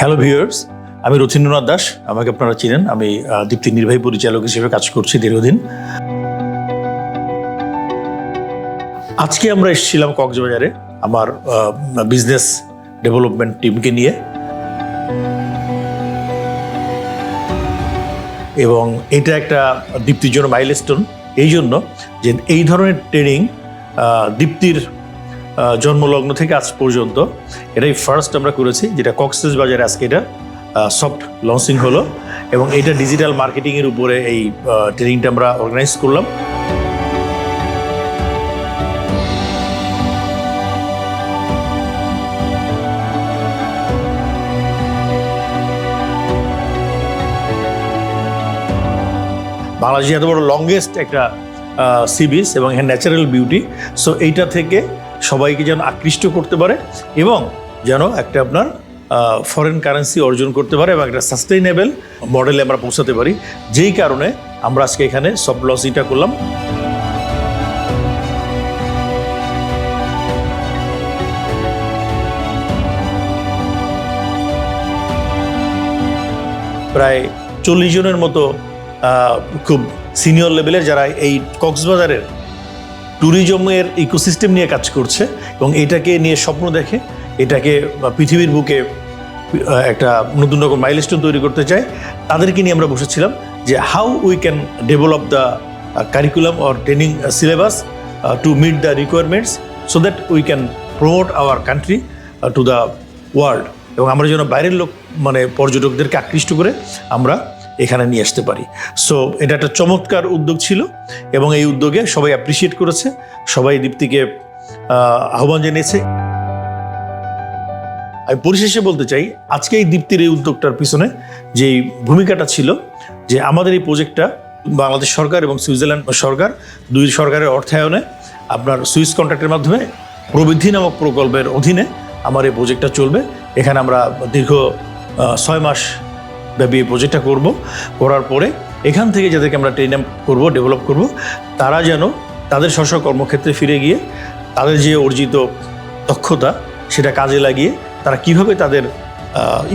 Hello viewers আমি রথীন্দ্রনাথ দাস, আমাকে আপনারা চিনেন। আমি দীপ্তি নির্বাহী পরিচালক হিসেবে কাজ করছি দীর্ঘদিন। আজকে আমরা এসেছিলাম কক্সবাজারে, আমার বিজনেস ডেভেলপমেন্ট টিমকে নিয়ে। এবং এটা একটা দীপ্তির জন্য মাইলস্টোন এই জন্য যে এই ধরনের ট্রেনিং দীপ্তির জন্মলগ্ন থেকে আজ পর্যন্ত। এটাই ফার্স্ট আমরা করেছি, যেটা কক্সেস বাজারে আজকে এটা সফট লঞ্চিং হলো এবং এটা ডিজিটাল মার্কেটিংয়ের উপরে এই ট্রেনিংটা আমরা অর্গানাইজ করলাম। বাংলাদেশে এত বড় লংগেস্ট একটা সি বিচ এবং এখানে ন্যাচারাল বিউটি সো এইটা থেকে সবাইকে যেন আকৃষ্ট করতে পারে এবং যেন একটা আপনার ফরেন কারেন্সি অর্জন করতে পারে এবং একটা সাস্টেইনেবল মডেলে আমরা পৌঁছাতে পারি। যেই কারণে আমরা আজকে এখানে সব লসিটা করলাম। প্রায় চল্লিশ জনের মতো খুব সিনিয়র লেভেলের যারা এই কক্সবাজারের ট্যুরিজমের ইকোসিস্টেম নিয়ে কাজ করছে এবং এটাকে নিয়ে স্বপ্ন দেখে, এটাকে পৃথিবীর বুকে একটা নতুন রকম মাইলস্টোন তৈরি করতে চায়। তাদেরকে নিয়ে আমরা বসেছিলাম যে how we can develop the curriculum or training syllabus to meet the requirements so that we can promote our country to the world এবং আমরা যেন বাইরের লোক মানে পর্যটকদেরকে আকৃষ্ট করে আমরা এখানে নিয়ে আসতে পারি। সো এটা একটা চমৎকার উদ্যোগ ছিল এবং এই উদ্যোগে সবাই অ্যাপ্রিসিয়েট করেছে, সবাই দীপ্তিকে আহ্বান জানিয়েছে। আমি পরিশেষে বলতে চাই আজকে এই দীপ্তির এই উদ্যোগটার পিছনে যে ভূমিকাটা ছিল, যে আমাদের এই প্রজেক্টটা বাংলাদেশ সরকার এবং সুইজারল্যান্ড সরকার, দুই সরকারের অর্থায়নে আপনার সুইস কন্ট্রাক্টের মাধ্যমে প্রবৃদ্ধি নামক প্রকল্পের অধীনে আমার এই প্রজেক্টটা চলবে। এখানে আমরা দীর্ঘ ছয় মাস ব্যাপী এই প্রজেক্টটা করব। করার পরে এখান থেকে যাদেরকে আমরা ট্রেন করব, ডেভেলপ করব, তারা যেন তাদের স্ব কর্মক্ষেত্রে ফিরে গিয়ে তাদের যে অর্জিত দক্ষতা সেটা কাজে লাগিয়ে তারা কীভাবে তাদের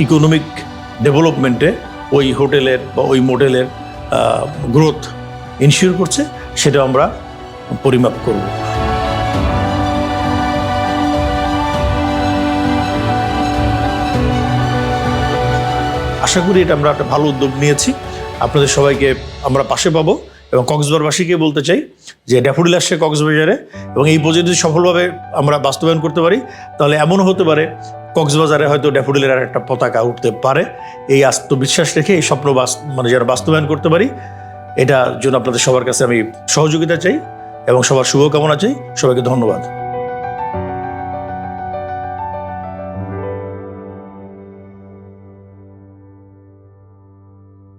ইকোনমিক ডেভেলপমেন্টে ওই হোটেলের বা ওই মোটেলের গ্রোথ ইনশিওর করছে সেটা আমরা পরিমাপ করব। আশা করি এটা আমরা একটা ভালো উদ্যোগ নিয়েছি। আপনাদের সবাইকে আমরা পাশে পাবো এবং কক্সবাজারবাসীকে বলতে চাই যে ড্যাফোডিল আসছে কক্সবাজারে এবং এই প্রজেক্ট যদি সফলভাবে আমরা বাস্তবায়ন করতে পারি। তাহলে এমনও হতে পারে কক্সবাজারে হয়তো ড্যাফোডিলের আর একটা পতাকা উঠতে পারে। এই আত্মবিশ্বাস রেখে এই স্বপ্ন মানে যারা বাস্তবায়ন করতে পারি এটার জন্য আপনাদের সবার কাছে আমি সহযোগিতা চাই এবং সবার শুভকামনা চাই। সবাইকে ধন্যবাদ।